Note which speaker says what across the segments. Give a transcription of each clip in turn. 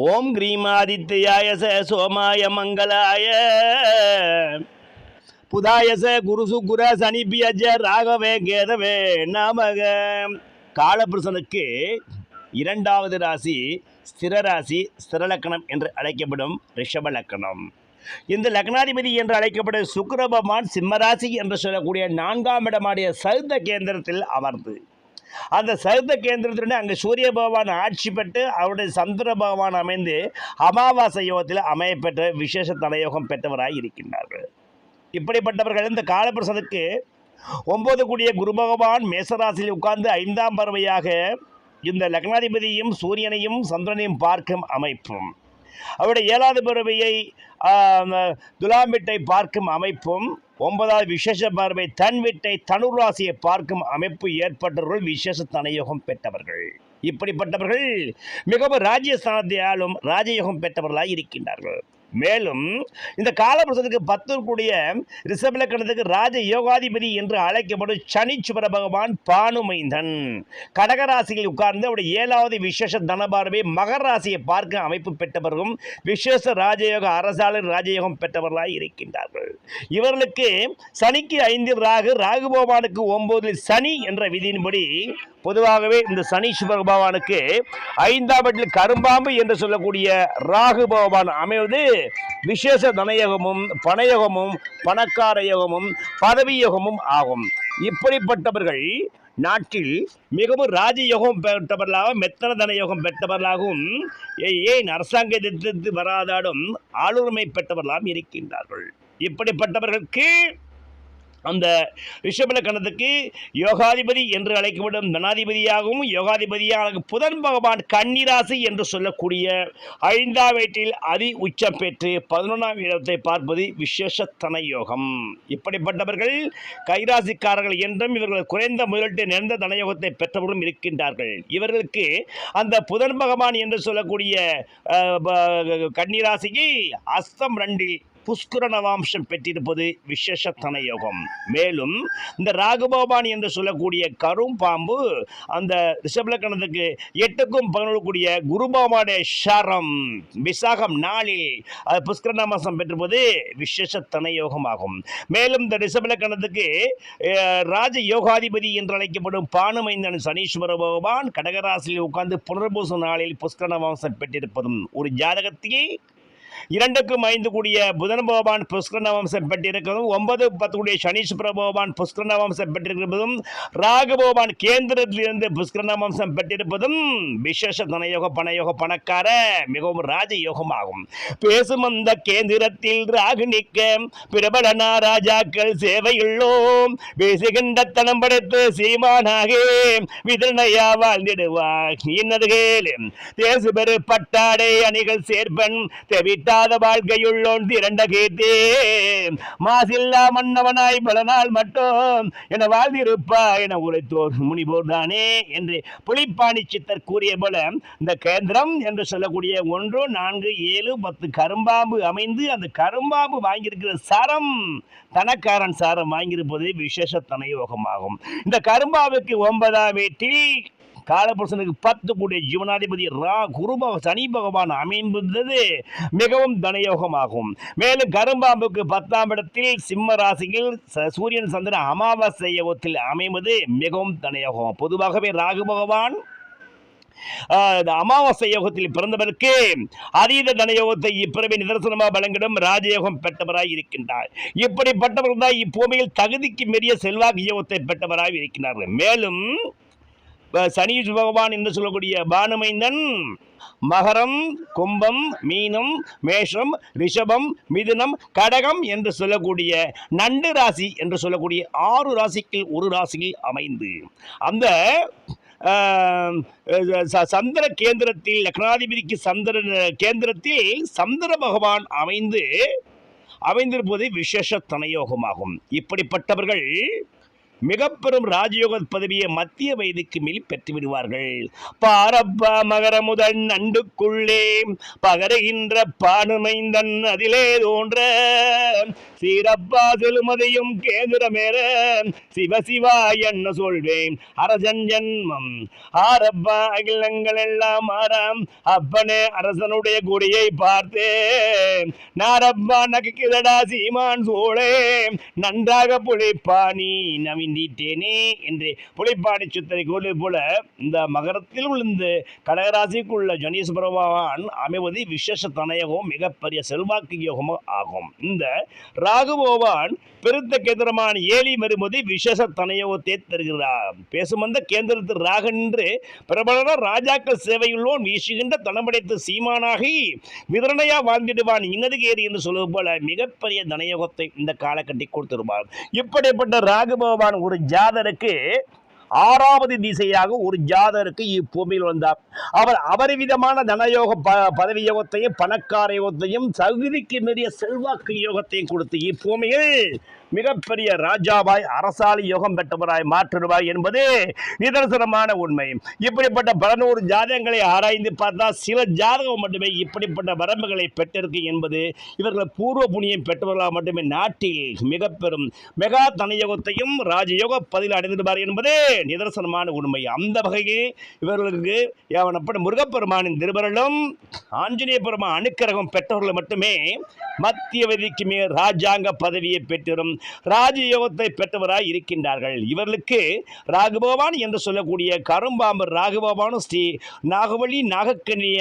Speaker 1: ஓம் கிரீமாதித்யாய ச சோமாய மங்களாய. புதாயச குரு சுக்குர சனிபியஜ ராகவே கேதவே நாமக. காலபுருஷனுக்கு இரண்டாவது ராசி ஸ்திர ராசி ஸ்திரலக்கணம் என்று அழைக்கப்படும் ரிஷப லக்கணம். இந்த லக்னாதிபதி என்று அழைக்கப்படும் சுக்கரபகவான் சிம்மராசி என்று சொல்லக்கூடிய நான்காம் இடமாடிய சௌத்த கேந்திரத்தில் அமர்ந்து அந்த சௌத்த கேந்திரத்தினுடைய அங்கே சூரிய பகவான் ஆட்சி பெற்று அவருடைய சந்திர பகவான் அமைந்து அமாவாசை யோகத்தில் அமையப்பெற்ற விசேஷ தலையோகம் பெற்றவராக இருக்கின்றார்கள். இப்படிப்பட்டவர்கள் இந்த காலபிரசனுக்கு ஒன்பது கூடிய குரு பகவான் மேசராசியில் உட்கார்ந்து ஐந்தாம் பறவையாக இந்த லக்னாதிபதியும் சூரியனையும் சந்திரனையும் பார்க்கும் அமைப்பும். அவருடைய ஏழாவது பறவையை துலாம் பார்க்கும் அமைப்பும் ஒன்பதாவது விசேஷ பார்வை தன் வீட்டை தனுர் ராசியை பார்க்கும் அமைப்பு ஏற்பட்டவர்கள் விசேஷ தனயோகம் பெற்றவர்கள். இப்படிப்பட்டவர்கள் மிகவும் ராஜ்யஸ்தானத்தை ஆளும் ராஜயோகம் பெற்றவர்களாக இருக்கின்றார்கள். மேலும் இந்த காலபுருஷத்துக்கு பத்து கூடிய ரிஷபலக்கணத்துக்கு ராஜ யோகாதிபதி என்று அழைக்கப்படும் சனி சுபர பகவான் பானுமைந்தன். கடகராசியில் உட்கார்ந்து அவருடைய ஏழாவது விசேஷ தனபார்வை மகர ராசியை பார்க்க அமைப்பு பெற்றவர்களும் விசேஷ ராஜயோக அரசாளர் ராஜயோகம் பெற்றவர்களாக இருக்கின்றார்கள். இவர்களுக்கு சனிக்கு ஐந்தில் ராகு ராகு பகவானுக்கு ஒன்பதில் சனி என்ற விதியின்படி பொதுவாகவே இந்த சனி சனீஸ்வர பகவானுக்கு ஐந்தாம் இடத்தில் கரும்பாம்பு என்று சொல்லக்கூடிய ராகு பகவான் அமைவது விசேஷ தனயோகமும் பணயோகமும் பணக்கார யோகமும் பதவி யோகமும் ஆகும். இப்படிப்பட்டவர்கள் நாட்டில் மிகவும் ராஜயோகம் பெற்றவர்களாகவும் மெத்தன தனயோகம் பெற்றவர்களாகவும் ஏ- ஏன் அரசாங்கத்திற்கு வராதாடும் ஆளுரிமை பெற்றவர்களாகவும் இருக்கின்றார்கள். இப்படிப்பட்டவர்களுக்கு அந்த ரிஷபலக்கணத்துக்கு யோகாதிபதி என்று அழைக்கப்படும் தனாதிபதியாகவும் யோகாதிபதியாக புதன் பகவான் கன்னிராசி என்று சொல்லக்கூடிய ஐந்தாம் வீட்டில் அதி உச்சம் பெற்று பதினொன்றாம் இடத்தை பார்ப்பது விசேஷத்தன யோகம். இப்படிப்பட்டவர்கள் கைராசிக்காரர்கள் என்றும் இவர்கள் குறைந்த முதலீட்டு நிறைந்த தனயோகத்தை பெற்றவர்களும் இருக்கின்றார்கள். இவர்களுக்கு அந்த புதன் பகவான் என்று சொல்லக்கூடிய அஹ், கன்னிராசிக்கு அஸ்தம் ரெண்டில் புஷ்கர நவாம்சம் பெற்றிருப்பது விசேஷத்தன யோகம் மேலும் இந்த ராகுபவான் என்று சொல்லக்கூடிய கரும் பாம்பு அந்த ரிஷபலக்கணத்துக்கு எட்டுக்கும் பதினொன்று கூடிய குருபாபாடைய விசாகம் நாளில் அது புஷ்கர நவாம்சம் பெற்றிருப்பது விசேஷ தனயோகமாகும் மேலும் இந்த ரிஷபலக்கணத்துக்கு ராஜ யோகாதிபதி என்று அழைக்கப்படும் பானுமைந்தன் சனீஸ்வர பகவான் கடகராசியில் உட்கார்ந்து புனர்பூச நாளில் புஷ்கர நவாம்சம் பெற்றிருப்பதும் ஒரு ஜாதகத்தையே இரண்டுக்கும் ஐந்து கூடிய புதன் பகவான் புஷ்கரணவம்சம் பெற்றிருக்கிறதும் ஒன்பது பத்து கூடிய சனீஸ்வர பகவான் புஷ்கரணவம்சம் பெற்றிருக்கிறதும் பெற்றிருப்பதும் ராகு பகவான் கேந்திரத்திலிருந்து புஷ்கரணவம்சம் பெற்றிருப்பதும் விசேஷ தனயோக பணயோக பணக்கார மிகவும் ராஜயோகமாகும். பேசும் அந்த கேந்திரத்தில் ராகு நிற்க பிரபலனா ராஜாக்கள் சேவையுள்ளோம். பேசுகின்ற தனம் படைத்து சீமானாக விதனையா வாழ்ந்திடுவார். இன்னது கேளு. தேசு பெரு பட்டாடை அணிகள் சேர்ப்பன் தெவிட்டாத வாழ்க்கையுள்ளோன் திரண்ட கீர்த்தே. மாசில்லா மன்னவனாய் பல நாள் மட்டும் என வாழ்ந்திருப்பா என உரைத்தோர் முனிபோர் தானே என்று புலிப்பாணி சித்தர் கூறிய போல இந்த கேந்திரம் என்று சொல்லக்கூடிய ஒன்று நான்கு ஏழு பத்து கரும்பாம்பு அமைந்து அந்த கரும்பாம்பு வாங்கியிருக்கிற சரம் தனக்காரன் சாரம் வாங்கியிருப்பது விசேஷ தனயோகமாகும். இந்த கரும்பாவுக்கு ஒன்பதாம் வீட்டில் காலபுருஷனுக்கு பத்து கூடிய ஜீவனாதிபதி ரா குரு சனி பகவான் அமைந்தது மிகவும் தனயோகமாகும். மேலும் கரும்பாம்புக்கு பத்தாம் இடத்தில் சிம்ம ராசியில் ச- சூரியன் சந்திரன் அமாவாசை யோகத்தில் அமைவது மிகவும் தனயோகம். பொதுவாகவே ராகு பகவான் இந்த அமாவாசை யோகத்தில் பிறந்தவருக்கு அதீத தனயோகத்தை இப்பிறவை நிதர்சனமாக வழங்கிடும் ராஜயோகம் பெற்றவராய் இருக்கின்றார். இப்படிப்பட்டவர்கள் தான் இப்பூமியில் தகுதிக்கு மீறிய செல்வாக்கு யோகத்தை பெற்றவராய் இருக்கின்றார்கள். மேலும் ப- சனி பகவான் என்று சொல்லக்கூடிய பானுமைந்தன் மகரம் கும்பம் மீனம் மேஷம் ரிஷபம் மிதுனம் கடகம் என்று சொல்லக்கூடிய நண்டு ராசி என்று சொல்லக்கூடிய ஆறு ராசிக்குள் ஒரு ராசியில் அமைந்து அந்த ச- சந்திர கேந்திரத்தில் லக்னாதிபதிக்கு சந்திர கேந்திரத்தில் சந்திர பகவான் அமைந்து அமைந்திருப்பது விசேஷ தனயோகமாகும். இப்படிப்பட்டவர்கள் மிக பெரும் ராஜயோக பதவியை மத்திய வயதுக்கு மேல் பெற்று விடுவார்கள். பாரப்பா மகர முதல் நண்டுக்குள்ளே பகருகின்ற பானுமைந்தன் அதிலே தோன்ற சீரப்பா செலுமதியும் கேந்திரமேற சிவசிவா என்ன சொல்வேன்? அரசன் ஜன்மம். ஆரப்பா அகிலங்கள் எல்லாம் ஆறாம். அப்பனே அரசனுடைய குடியை பார்த்து நாரப்பா நகைக்குதடா சீமான் சோழே. நன்றாக புளிப்பாணி நவிந்திட்டேனே என்று புலிப்பாடி சுத்தரை கூறியது போல இந்த மகரத்தில் உள்ள கடகராசிக்குள்ள ஜனீஸ் பகவான் அமைவது விசேஷ தனயகம் மிகப்பெரிய செல்வாக்கு யோகமும் ஆகும். இந்த ராகுபவான் பெருத்த கேந்திரமான ஏலி மறுமதி விசேஷ தனயோகத்தை தருகிறார். பேசும் அந்த கேந்திரத்தில் ராகன்று பிரபலன ராஜாக்கள் சேவையுள்ளோன் வீசுகின்ற தனமடைத்து சீமானாகி விதரணையா வாழ்ந்திடுவான் இனதுகேரி என்று சொல்வது போல மிகப்பெரிய தனயோகத்தை இந்த காலக்கட்டி கொடுத்திருப்பார். இப்படிப்பட்ட ராகுபவான் ஒரு ஜாதருக்கு ஆறாவது திசையாக ஒரு ஜாதருக்கு இப்பூமியில் வந்தார். அவர் அபரிவிதமான தனயோக ப பதவி யோகத்தையும் பணக்கார யோகத்தையும் தகுதிக்கு மீறிய செல்வாக்கு யோகத்தையும் கொடுத்து இப்பூமியில் மிகப்பெரிய ராஜாவாய் அரசாளி யோகம் பெற்றவராய் மாற்றிடுவாய் என்பது நிதர்சனமான உண்மை. இப்படிப்பட்ட பதினோரு ஜாதகங்களை ஆராய்ந்து பார்த்தால் சில ஜாதகம் மட்டுமே இப்படிப்பட்ட வரம்புகளை பெற்றிருக்கு என்பது இவர்கள் பூர்வ புண்ணியம் பெற்றவர்களால் மட்டுமே நாட்டில் மிக பெரும் மெகா தனயோகத்தையும் ராஜயோக பதில் அடைந்திருப்பார் என்பது நிதர்சனமான உண்மை. அந்த வகையில் இவர்களுக்கு யாவனப்பட முருகப்பெருமானின் திருவருளும் ஆஞ்சநேய பெருமான் அனுக்கிரகம் பெற்றவர்கள் மட்டுமே மத்திய விதிக்கு மேல் ராஜாங்க பதவியை பெற்றிரும் ராஜயோகத்தை பெற்றவராய் இருக்கின்றார்கள். இவர்களுக்கு ராகுபவான் என்று சொல்லக்கூடிய கரும்பாம்பர் ராகுபவானும் ஸ்ரீ நாகவழி நாகக்கண்ணிய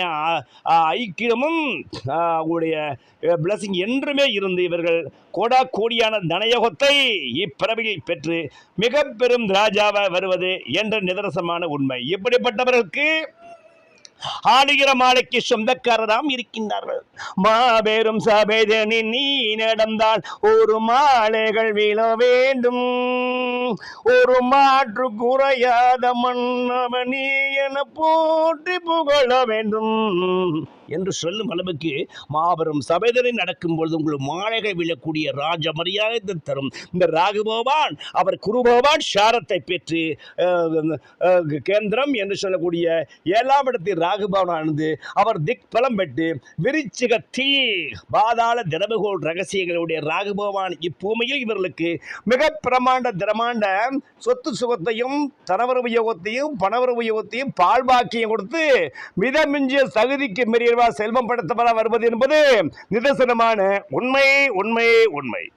Speaker 1: ஐக்கியமும் ஆ, அவங்களுடைய பிளஸிங் என்றுமே இருந்து இவர்கள் கோடா கோடியான தனயோகத்தை இப்பிறவியில் பெற்று மிக பெரும் ராஜாவாக வருவது என்ற நிதர்சமான உண்மை. இப்படிப்பட்டவர்களுக்கு ஆடுகிற மாலைக்கு சொந்தக்காரராம் இருக்கின்றார்கள். மாபெரும் சபைதனில் நீ நடந்தால் ஒரு மாலைகள் விழ வேண்டும். ஒரு மாற்று குறையாத மன்னவனே என போற்றி புகழ வேண்டும். என்று சொல்லும் அளவுக்கு மாபெரும் சபைதனை நடக்கும் பொழுது உங்கள் மாலைகள் விழக்கூடிய ராஜ மரியாதை தரும். இந்த ராகுபவான் அவர் குருபவான் சாரத்தை பெற்று கேந்திரம் என்று சொல்லக்கூடிய ஏழாம் இடத்தில் ராகுபவனானது அவர் திக் பலம் பெற்று விருச்சிக தீ பாதாள திரவுகோள் ரகசியங்களுடைய ராகுபவான் இப்பூமியில் இவர்களுக்கு மிக பிரமாண்ட திரமாண்ட சொத்து சுகத்தையும் தனவரவு யோகத்தையும் பணவரவு யோகத்தையும் பால்வாக்கியம் கொடுத்து மிதமிஞ்சிய தகுதிக்கு மீறியவா செல்வம் படுத்தப்பட வருவது என்பது நிதர்சனமான உண்மை உண்மை உண்மை.